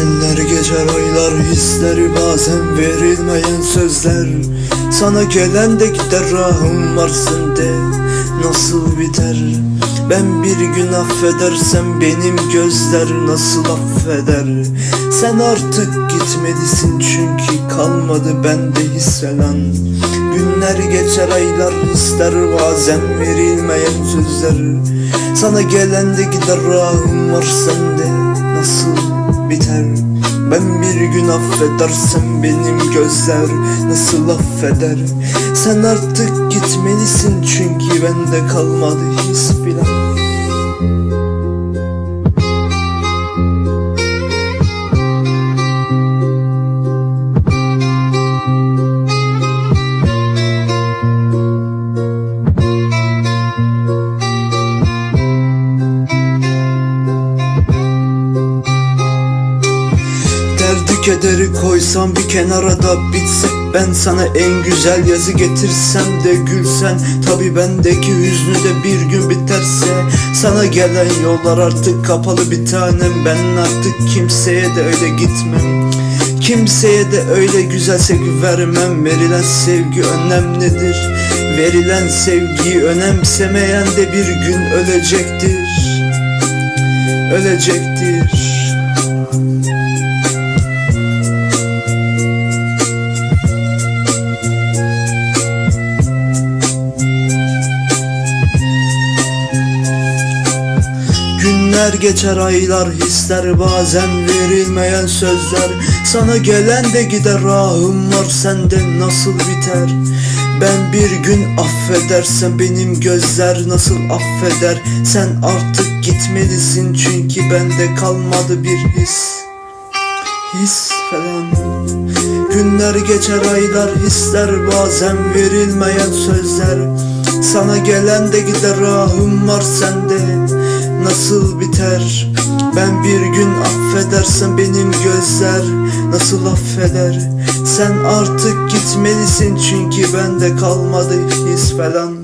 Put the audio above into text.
Günler geçer aylar hisleri bazen verilmeyen sözler. Sana gelen de gider rahım varsın de. Nasıl biter? Ben bir gün affedersem benim gözler nasıl affeder? Sen artık gitmelisin çünkü kalmadı bende his falan Günler geçer aylar hisler bazen verilmeyen sözler. Sana gelen de gider rahım var sende. Nasıl biter. Ben bir gün affedersem benim gözler Nasıl affeder? Sen artık gitmelisin çünkü bende kalmadı his filan Kederi koysam bir kenara da bitse Ben sana en güzel yazı getirsem de gülsen. Tabi bendeki hüznü de bir gün biterse. Sana gelen yollar artık kapalı bir tanem. Ben artık kimseye de öyle gitmem. Kimseye de öyle güzel sevgi vermem. Verilen sevgi önemlidir Verilen sevgiyi önemsemeyen de bir gün ölecektir. Ölecektir Günler geçer aylar hisler bazen verilmeyen sözler. Sana gelen de gider rahım var sende nasıl biter? Ben bir gün affedersem benim gözler nasıl affeder? Sen artık gitmelisin çünkü bende kalmadı bir his. His falan. Günler geçer aylar hisler bazen verilmeyen sözler. Sana gelen de gider rahım var sende Nasıl biter? Ben bir gün affedersem benim gözler Nasıl affeder? Sen artık gitmelisin çünkü bende kalmadı his falan